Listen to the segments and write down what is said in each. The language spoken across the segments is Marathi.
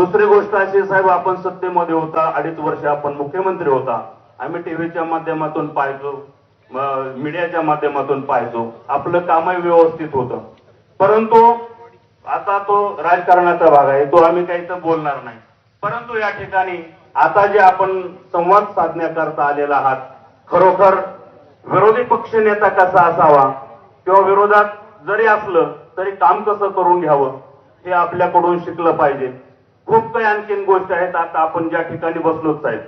दुसरी गोष्ट अशी साहेब आपण सत्तेमध्ये होता अडीच वर्ष आपण मुख्यमंत्री होता. आम्ही टीव्हीच्या माध्यमातून पाहायचो मीडियाच्या माध्यमातून पाहायचो. आपलं कामही व्यवस्थित होतं. परंतु आता तो राजकारणाचा भाग आहे तो आम्ही काही तर बोलणार नाही. परंतु या ठिकाणी आता जे आपण संवाद साधण्याकरता आलेला आहात खरोखर विरोधी पक्ष नेता कसा असावा किंवा विरोधात जरी असलं तरी काम कसं करून घ्यावं हे आपल्याकडून शिकलं पाहिजे. खूप काही आणखीन गोष्टी आहेत. आता आपण ज्या ठिकाणी बसलोच आहेत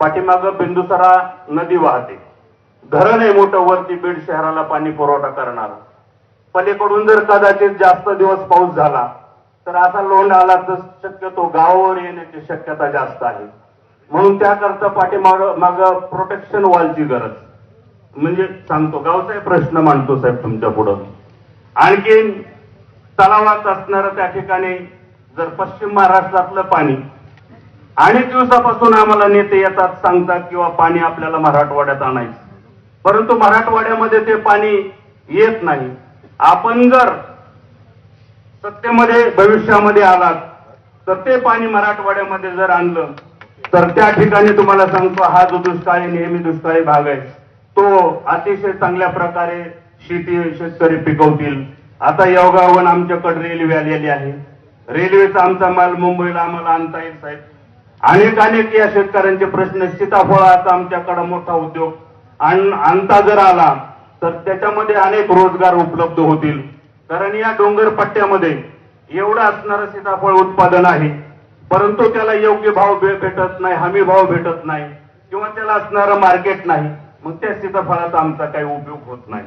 पाठीमागं बिंदुसरा नदी वाहते. धरण आहे मोठं वरती बीड शहराला पाणी पुरवठा करणार. पलीकडून जर कदाचित जास्त दिवस पाऊस झाला तर असा लोंड आला तर शक्यतो गावावर येण्याची शक्यता जास्त आहे. म्हणून त्याकरता पाठीमाग माग प्रोटेक्शन वॉलची गरज. म्हणजे सांगतो गावचाही प्रश्न मांडतो साहेब तुमच्या पुढं. आणखीन तलावात असणारं त्या ठिकाणी जर पश्चिम महाराष्ट्रातलं पाणी अनेक दिवसापासून आम्हाला नेते येतात सांगतात किंवा पाणी आपल्याला मराठवाड्यात आणायचं. परंतु मराठवाड्यामध्ये ते पाणी येत नाही. आपण जर सत्तेमध्ये भविष्यामध्ये आलात तर ते पाणी मराठवाड्यामध्ये जर आणलं तर त्या ठिकाणी तुम्हाला सांगतो हा जो दुष्काळी नेहमी दुष्काळी भाग आहे. तो अतिशय चांगल्या प्रकारे शेती शेतकरी पिकवतील. आता योगावन आमच्याकडे रेल्वे आलेली आहे. रेल्वेचा आमचा माल मुंबईला आम्हाला आणता येईल साहेब. अनेक अनेक या शेतकऱ्यांचे प्रश्न सीताफळाचा आमच्याकडे मोठा उद्योग आणता जर आला तर त्याच्यामध्ये अनेक रोजगार उपलब्ध होतील. कारण या डोंगर पट्ट्यामध्ये एवढं असणारं सीताफळ उत्पादन आहे परंतु त्याला योग्य भाव भेटत नाही हमी भाव भेटत नाही किंवा त्याला असणारं मार्केट नाही मग त्या सीताफळाचा आमचा काही उपयोग होत नाही.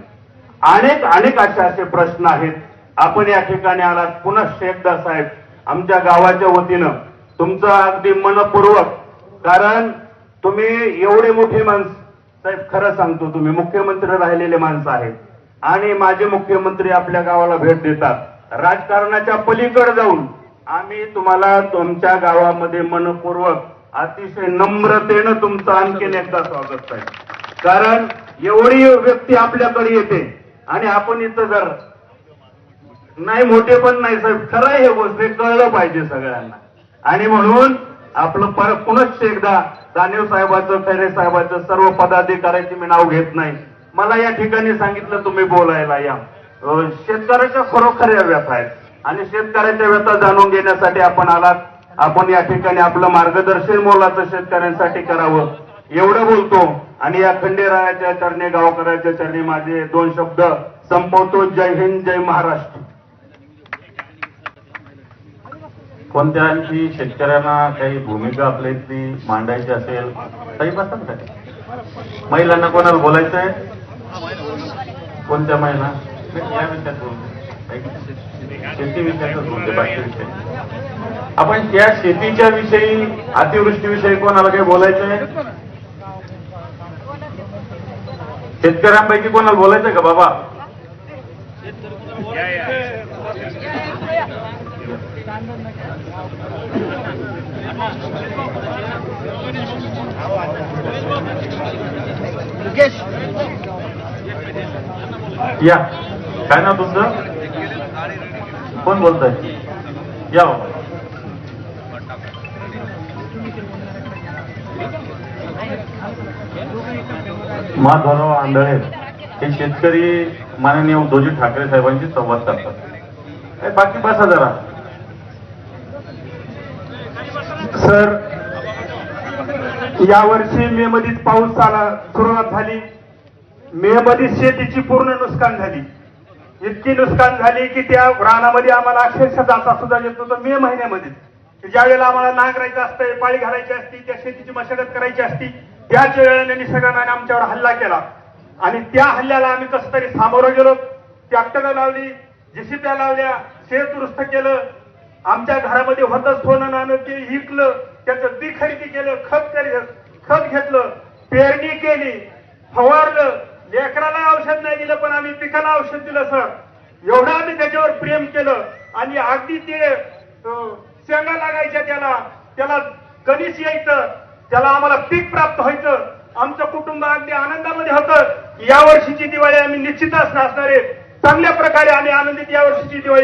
अनेक अनेक असे असे प्रश्न आहेत आपण या ठिकाणी आलात. पुन्हा शेखदार साहेब आमच्या गावाच्या वतीनं तुमचं अगदी मनपूर्वक कारण तुम्ही एवढे मोठे माणसं साहेब खरं सांगतो तुम्ही मुख्यमंत्री राहिलेले माणसं आहेत. आणि माझे मुख्यमंत्री आपल्या गावाला भेट देतात. राजकारणाच्या पलीकडे जाऊन आम्ही तुम्हाला तुमच्या गावामध्ये मनपूर्वक अतिशय नम्रतेनं तुमचं आणखीन एकदा स्वागत आहे कारण एवढी व्यक्ती आपल्याकडे येते. आणि आपण इथं जर नाही मोठे पण नाही साहेब खरं आहे हे गोष्ट हे कळलं पाहिजे सगळ्यांना. आणि म्हणून आपलं परत पुनश्च एकदा जाणीव साहेबाचं खैरे साहेबाचं सर्व पदाधिकाऱ्याचे मी नाव घेत नाही. मला या ठिकाणी सांगितलं तुम्ही बोलायला या. शेतकऱ्याच्या खरोखर या व्यथा आहेत. आणि शेतकऱ्याच्या व्यथा जाणून घेण्यासाठी आपण आलात. आपण या ठिकाणी आपलं मार्गदर्शन मोलाचं शेतकऱ्यांसाठी करावं. एवढं बोलतो. आणि या खंडेरायाच्या चरणी गावकऱ्याच्या चरणी माझे दोन शब्द संपवतो. जय हिंद जय महाराष्ट्र. कोणत्या आणखी शेतकऱ्यांना काही भूमिका आपल्या इथली मांडायची असेल काही बसतात काय महिलांना कोणाला बोलायचं आहे कोणत्या महिला? या विषयात बोलते. शेती विषयातच बोलते बाकी विषय आपण त्या शेतीच्या विषयी अतिवृष्टीविषयी कोणाला काही बोलायचं आहे शेतकऱ्यांपैकी कोणाला बोलायचं का बाबा? या काय नाव तुमचं कोण बोलतंय या बाबा. माधवराव आंधळे हे शेतकरी माननीय उद्धवजी ठाकरे साहेबांशी संवाद करतात बाकी बसा जरा सर यावर्षी मे मधीच पाऊस आला सुरुवात झाली. मे मधीच शेतीची पूर्ण नुकसान झाली. इतकी नुकसान झाली की त्या रानामध्ये आम्हाला अक्षरशः जाता सुद्धा येत नव्हतं मे महिन्यामध्ये. ज्या वेळेला आम्हाला नांगरायचं असतं पाळी घालायची असती त्या शेतीची मशागत करायची असती त्याच वेळेला निसर्गाने आमच्यावर हल्ला केला. आणि त्या हल्ल्याला आम्ही कसं तरी सामोरं गेलो. ट्रॅक्टर लावली जेसीप्या लावल्या शेत दुरुस्त केलं. आमच्या घरामध्ये होतं सोनं नाणं ते विकलं त्याचं बी खरेदी केलं खत खत घेतलं पेरणी केली फवारलं. लेकराला औषध नाही दिलं पण आम्ही पिकाला औषध दिलं सर. एवढं आम्ही त्याच्यावर प्रेम केलं. आणि अगदी ते शेंगा लागायच्या त्याला. त्याला कधीच यायचं. त्याला आम्हाला पीक प्राप्त व्हायचं. आमचं कुटुंब अगदी आनंदामध्ये होतं. या वर्षीची दिवाळी आम्ही निश्चितच असणार आहे. चांगल्या प्रकारे आम्ही आनंदित या वर्षीची दिवाळी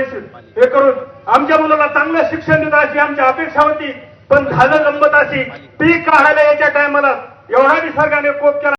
हे करून आमच्या मुलाला चांगलं शिक्षण देत अशी आमची अपेक्षा होती. पण झालं गंमत अशी. पीक काढायला याच्या टायमाला एवढा निसर्गाने कोप केला.